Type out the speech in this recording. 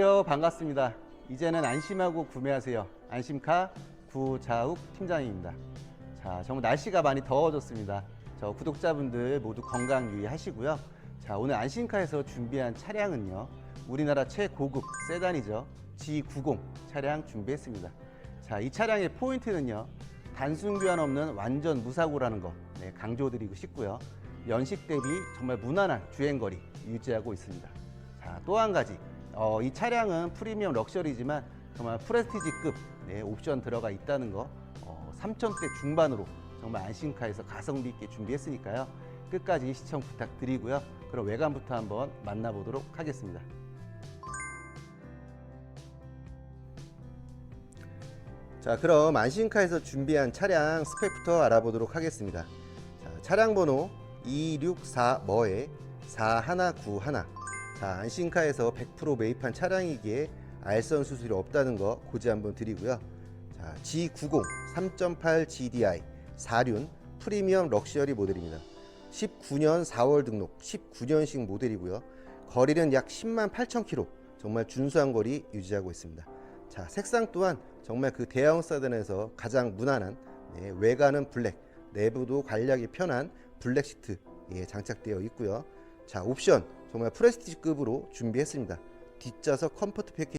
안녕하세요. 반갑습니다. 이제는 안심하고 구매하세요. 안심카 구자욱 팀장입니다. 자, 정말 날씨가 많이 더워졌습니다. 저 구독자분들 모두 건강 유의하시고요. 자, 오늘 안심카에서 준비한 차량은요. 우리나라 최고급 세단이죠. G90 차량 준비했습니다. 자, 이 차량의 포인트는요. 단순 교환 없는 완전 무사고라는 거 네, 강조드리고 싶고요. 연식 대비 정말 무난한 주행거리 유지하고 있습니다. 자, 또 한 가지. 어, 이 차량은 프리미엄 럭셔리지만 정말 프레스티지급 네, 옵션 들어가 있다는 거 어, 3천대 중반으로 정말 안심카에서 가성비 있게 준비했으니까요. 끝까지 시청 부탁드리고요. 그럼 외관부터 한번 만나보도록 하겠습니다. 자, 그럼 안심카에서 준비한 차량 스펙부터 알아보도록 하겠습니다. 자, 차량 번호 264머에 4191. 자, 안심카에서 100% 매입한 차량이기에 알선 수수료 없다는 거 고지 한번 드리고요. 자, G90 3.8 GDI 4륜 프리미엄 럭셔리 모델입니다. 19년 4월 등록 19년식 모델이고요. 거리는 약 10만 8천 킬로. 정말 준수한 거리 유지하고 있습니다. 자, 색상 또한 정말 그 대형 세단에서 가장 무난한 네, 외관은 블랙, 내부도 관리하기 편한 블랙 시트 예, 장착되어 있고요. 자, 옵션 정말 프레스티지급으로 준비했습니다. 뒷좌석 컴포트 패키지